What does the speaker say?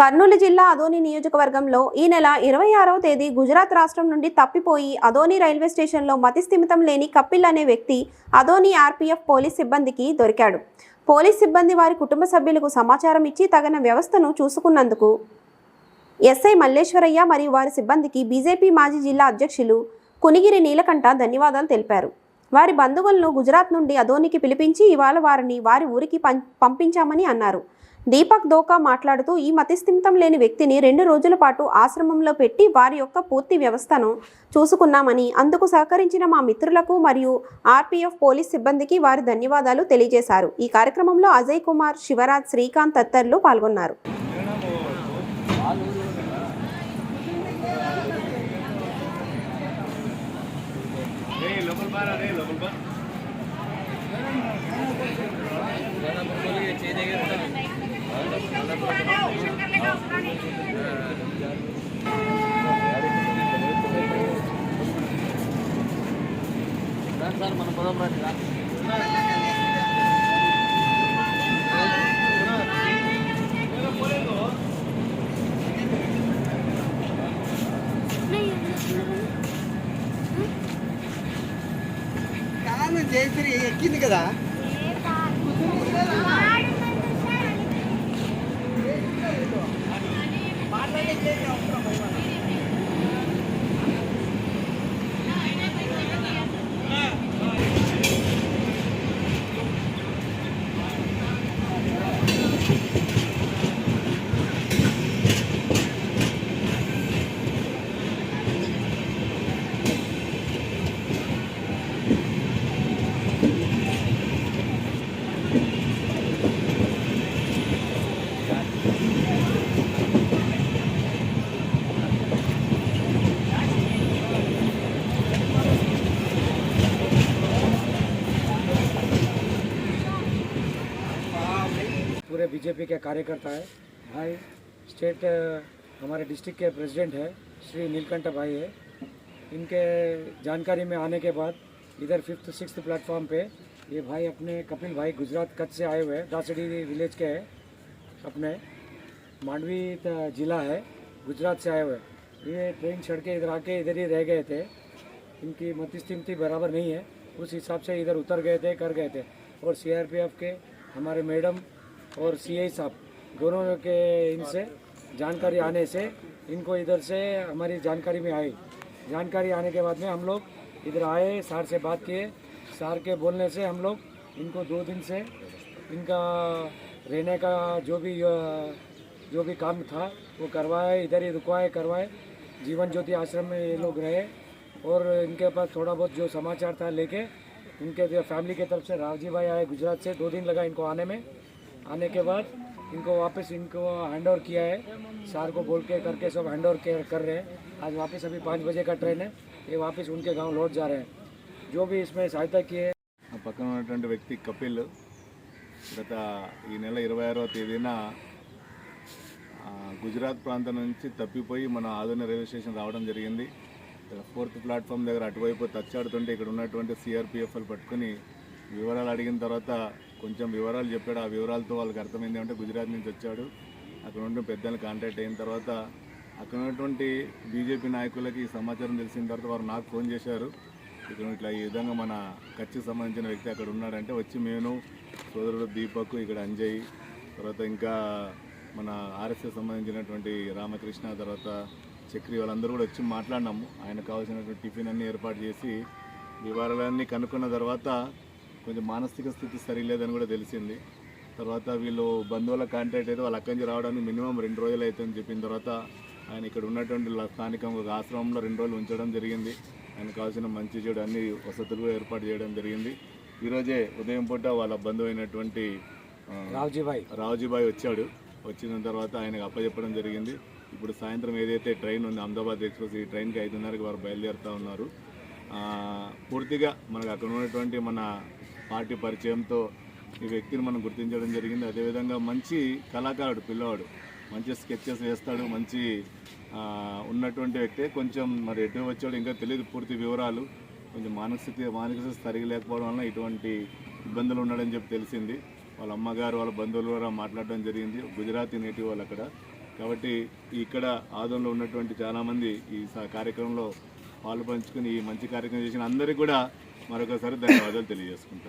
కర్నూలు జిల్లా అదోని నియోజకవర్గంలో ఈ నెల ఇరవై ఆరవ తేదీ గుజరాత్ రాష్ట్రం నుండి తప్పిపోయి అదోని రైల్వే స్టేషన్లో మతిస్థిమితం లేని కపిల్ అనే వ్యక్తి అదోని ఆర్పీఎఫ్ పోలీస్ సిబ్బందికి దొరికాడు. పోలీస్ సిబ్బంది వారి కుటుంబ సభ్యులకు సమాచారం ఇచ్చి తగిన వ్యవస్థను చూసుకున్నందుకు ఎస్ఐ మల్లేశ్వరయ్య మరియు వారి సిబ్బందికి బీజేపీ మాజీ జిల్లా అధ్యక్షులు కునిగిరి నీలకంఠ ధన్యవాదాలు తెలిపారు. వారి బంధువులను గుజరాత్ నుండి అదోనికి పిలిపించి ఇవాళ వారిని వారి ఊరికి పం- పంపించామని అన్నారు. దీపక్ దోకా మాట్లాడుతూ ఈ మతిస్థిమితం లేని వ్యక్తిని రెండు రోజుల పాటు ఆశ్రమంలో పెట్టి వారి యొక్క పూర్తి వ్యవస్థను చూసుకున్నామని అందుకు సహకరించిన మా మిత్రులకు మరియు ఆర్పీఎఫ్ పోలీస్ సిబ్బందికి వారి ధన్యవాదాలు తెలియజేశారు. ఈ కార్యక్రమంలో అజయ్ కుమార్ శివరాజ్ శ్రీకాంత్ తదితరులు పాల్గొన్నారు. సార్ మన పొలం రండి కాను జయశ్రీ ఎక్కింది కదా. बीजेपी के कार्यकर्ता है। भाई, स्टेट हमारे डिस्ट्रिक्ट के प्रेसिडेंट है, श्री नीलकंठ भाई है। इनके जानकारी में आने के बाद इधर फिफ्थ सिक्स प्लेटफॉर्म पे ये भाई अपने कपिल भाई गुजरात कच्छ से आए हुए हैं। दासड़ी विलेज के हैं, अपने। मांडवी जिला है, गुजरात से आए हुए ये ट्रेन चढ़ के इधर आके इधर ही रह गए थे। इनकी मतिस्थिति बराबर नहीं है। उस हिसाब से इधर उतर गए थे, कर गए थे। और सीआरपीएफ के हमारे मैडम और सीआई साहब, दोनों के इनसे जानकारी आने से, इनको इधर से हमारी जानकारी में आई। जानकारी आने के बाद में हम लोग इधर आए, सार से बात किए। सर के बोलने से हम लोग इनको दो दिन से इनका रहने का जो भी जो भी काम था, वो करवाए, इधर ही रुकवाए, करवाए। जीवन ज्योति आश्रम में ये लोग रहे और इनके पास थोड़ा बहुत जो समाचार था लेके, इनके फैमिली की तरफ़ से रावजी भाई आए गुजरात से, दो दिन लगा इनको आने में। आने के बाद इनको वापस इनको हैंड ओवर किया है सार को बोल के करके सब हैंड ओवर कर रहे हैं आज वापस अभी पाँच बजे का ट्रेन है ये वापस उनके गांव लौट जा रहे हैं जो भी इसमें सहायता की है ఆ పక్కన ఉన్నటువంటి వ్యక్తి కపిల్ గత ఈ నెల ఇరవై ఆరవ తేదీన ఆ, గుజరాత్ ప్రాంతం నుంచి తప్పిపోయి మన ఆదోని రైల్వే స్టేషన్ రావడం జరిగింది ఇక్కడ ఫోర్త్ ప్లాట్ఫామ్ దగ్గర అటువైపు తచ్చాడుతుంటే ఇక్కడ ఉన్నటువంటి సిఆర్పిఎఫ్ఎల్ పట్టుకుని వివరాలు అడిగిన తర్వాత కొంచెం వివరాలు చెప్పాడు. ఆ వివరాలతో వాళ్ళకి అర్థమైంది అంటే గుజరాత్ నుంచి వచ్చాడు. అక్కడ ఉన్న పెద్దలు కాంటాక్ట్ అయిన తర్వాత అక్కడ ఉన్నటువంటి బీజేపీ నాయకులకి ఈ సమాచారం తెలిసిన తర్వాత వారు నాకు ఫోన్ చేశారు. ఇక్కడ ఇట్లా ఈ విధంగా మన ఖర్చుకు సంబంధించిన వ్యక్తి అక్కడ ఉన్నాడంటే వచ్చి నేను సోదరుడు దీపక్ ఇక్కడ అంజయ్ తర్వాత ఇంకా మన ఆర్ఎస్ఎస్ సంబంధించినటువంటి రామకృష్ణ తర్వాత చక్రి వాళ్ళందరూ కూడా వచ్చి మాట్లాడినాము. ఆయనకు కావాల్సినటువంటి టిఫిన్ అన్ని ఏర్పాటు చేసి వివరాలన్నీ కనుక్కున్న తర్వాత కొంచెం మానసిక స్థితి సరిలేదని కూడా తెలిసింది. తర్వాత వీళ్ళు బంధువుల కాంటాక్ట్ అయితే వాళ్ళ అక్కడి రావడానికి మినిమం రెండు రోజులు అవుతుందని చెప్పిన తర్వాత ఆయన ఇక్కడ ఉన్నటువంటి స్థానిక ఆశ్రమంలో రెండు రోజులు ఉంచడం జరిగింది. ఆయన కావాల్సిన మంచి చెడు అన్ని వసతులు ఏర్పాటు చేయడం జరిగింది. ఈరోజే ఉదయం పూట వాళ్ళ బంధువు అయినటువంటి రావుజీబాయ్. రావుజీబాయ్ వచ్చాడు. వచ్చిన తర్వాత ఆయనకు అప్పచెప్పడం జరిగింది. ఇప్పుడు సాయంత్రం ఏదైతే ట్రైన్ ఉంది అహ్మదాబాద్ ఎక్స్ప్రెస్ ఈ ట్రైన్కి ఐదున్నరకి వారు బయలుదేరుతూ ఉన్నారు. పూర్తిగా మనకు అక్కడ ఉన్నటువంటి మన పార్టీ పరిచయంతో ఈ వ్యక్తిని మనం గుర్తించడం జరిగింది. అదేవిధంగా మంచి కళాకారుడు పిల్లవాడు మంచి స్కెచెస్ వేస్తాడు మంచి ఉన్నటువంటి వ్యక్తే. కొంచెం మరి ఎటు వచ్చాడు ఇంకా తెలియదు పూర్తి వివరాలు. కొంచెం మానసిక మానసిక స్థితి సరిగా లేకపోవడం వలన ఇటువంటి ఇబ్బందులు ఉన్నాడని చెప్పి తెలిసింది. వాళ్ళ అమ్మగారు వాళ్ళ బంధువులు కూడా మాట్లాడడం జరిగింది. గుజరాతీ నేటివ్ వాళ్ళు అక్కడ. కాబట్టి ఇక్కడ ఆదంలో ఉన్నటువంటి చాలామంది ఈ స- కార్యక్రమంలో పాలు పంచుకుని ఈ మంచి కార్యక్రమం చేసిన అందరికీ కూడా మరొకసారి ధన్యవాదాలు తెలియజేసుకుంటాను